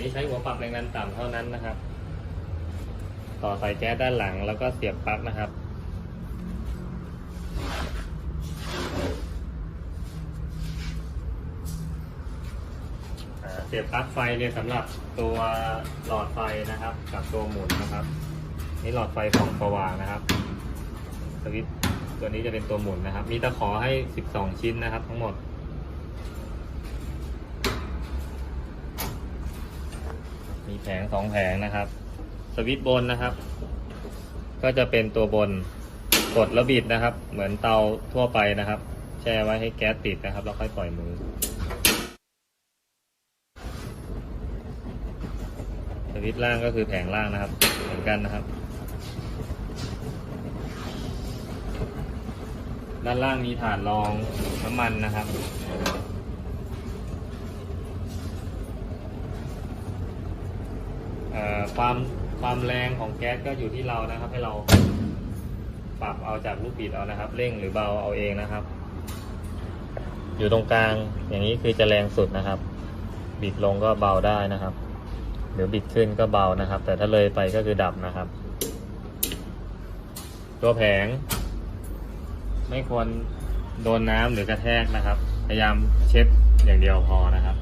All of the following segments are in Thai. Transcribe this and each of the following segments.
นี้ใช้หัวปรับแรงดันต่ำเท่านั้นนะครับ ต่อสายแก๊สด้านหลังแล้วก็เสียบปลั๊กนะครับเสียบปลั๊กไฟเนี่ยสำหรับตัวหลอดไฟนะครับ กับตัวหมุนนะครับ นี่หลอดไฟสองสว่างนะครับสวิตตัวนี้จะเป็นตัวหมุนนะครับ มีตะขอให้ 12 ชิ้นนะครับ ทั้งหมด มีแผงสองแผงนะครับ สวิตช์บนนะครับ ก็จะเป็นตัวบนกดแล้วบิดนะครับ เหมือนเตาทั่วไปนะครับ แช่ไว้ให้แก๊สติดนะครับ แล้วค่อยปล่อยมือ สวิตช์ล่างก็คือแผงล่างนะครับ เหมือนกันนะครับ ด้านล่างมีฐานรองน้ำมันนะครับ ความความแรงของแก๊สก็อยู่ที่เรานะครับ ให้เราปรับเอาจากลูกบิดเอานะครับ เร่งหรือเบาเอาเองนะครับ อยู่ตรงกลางอย่างนี้คือจะแรงสุดนะครับ บิดลงก็เบาได้นะครับหรือบิดขึ้นก็เบานะครับ แต่ถ้าเลยไปก็คือดับนะครับ ตัวแผง ไม่ควรโดนน้ำหรือกระแทกนะครับ พยายามเช็ดอย่างเดียวพอนะครับ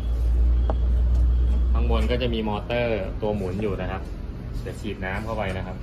างบนก็จะมีมอเตอร์ตัวหมุนอยู่นะครับเดี๋ยวฉีดน้ำเข้าไปนะครับ